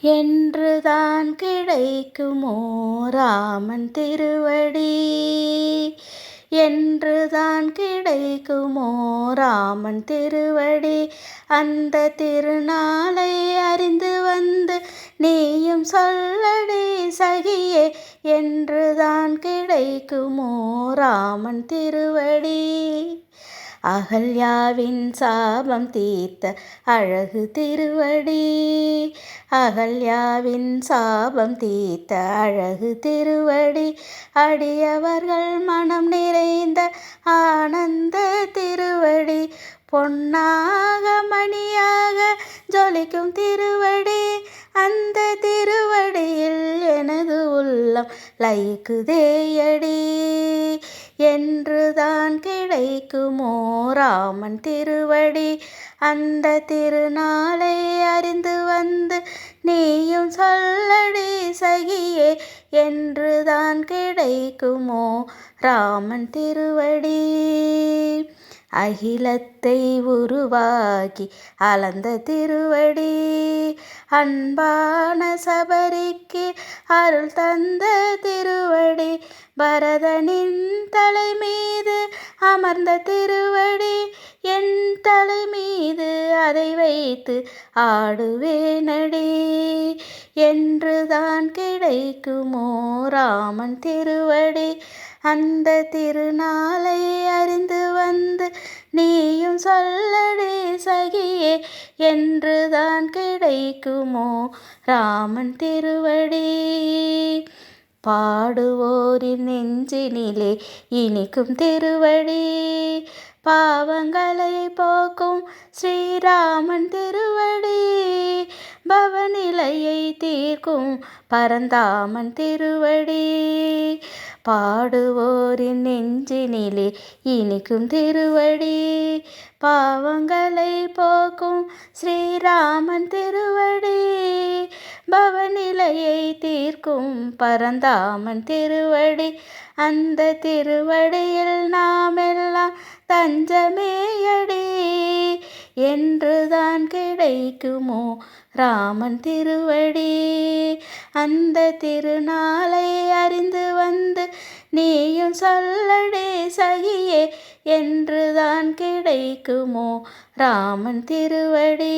என்றுதான் கிடைக்குமோ ராமன் திருவடி? என்றுதான் கிடைக்குமோ ராமன் திருவடி? அந்த திருநாளை அறிந்து வந்து நீயும் சொல்லடி சகியே என்றுதான் கிடைக்குமோ ராமன் திருவடி? அகல்யாவின் சாபம் தீர்த்த அழகு திருவடி. அகல்யாவின் சாபம் தீர்த்த அழகு திருவடி. அடியவர்கள் மனம் நிறைந்த ஆனந்த திருவடி. பொன்னாக மணியாக ஜொலிக்கும் திருவடி. அந்த திருவடியில் எனது உள்ளம் லைக்குதேயடி. என்றுதான் கிடைக்குமோ ராமன் திருவடி. அந்த திருநாளை அறிந்து வந்து நீயும் சொல்லடி. சகியே என்றுதான் கிடைக்குமோ ராமன் திருவடி. அகிலத்தை உருவாக்கி அளந்த திருவடி. அன்பான சபரிக்கு அருள் தந்த திருவடி. பரதனின் தலை மீது அமர்ந்த திருவடி. என் தலை மீது அதை வைத்து ஆடுவேனடி. என்றுதான் கிடைக்குமோ ராமன் திருவடி. அந்த திருநாளை அறிந்து வந்து நீயும் சொல்லடி சகியே என்றுதான் கிடைக்குமோ ராமன் திருவடி. பாடுவோரின் நெஞ்சினிலே இனிக்கும் திருவடி. பாவங்களை போக்கும் ஸ்ரீராமன் திரு பவநிலையை தீர்க்கும் பரந்தாமன் திருவடி. பாடுவோரின் நெஞ்சினிலே இனிக்கும் திருவடி. பாவங்களை போக்கும் ஸ்ரீராமன் திருவடி. பவநிலையை தீர்க்கும் பரந்தாமன் திருவடி. அந்த திருவடியில் நாமெல்லாம் தஞ்சமேயடி. என்றுதான் கிடைக்குமோ? ராமன் திருவடி. அந்த திருநாளை அறிந்து வந்து நீயும் சொல்லடே சகியே என்றுதான் கிடைக்குமோ? ராமன் திருவடி.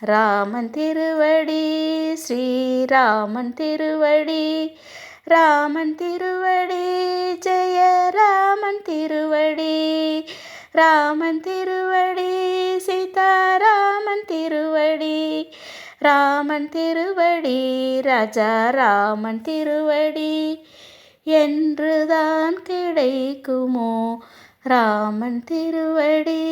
ராமன் திருவடி. ஸ்ரீராமன் திருவடி. ராமன் திருவடி. ஜெய ராமன் திருவடி. ராமன் திருவடி. ராமன் திருவடி ராஜா ராமன் திருவடி என்றுதான் கிடைக்குமோ ராமன் திருவடி?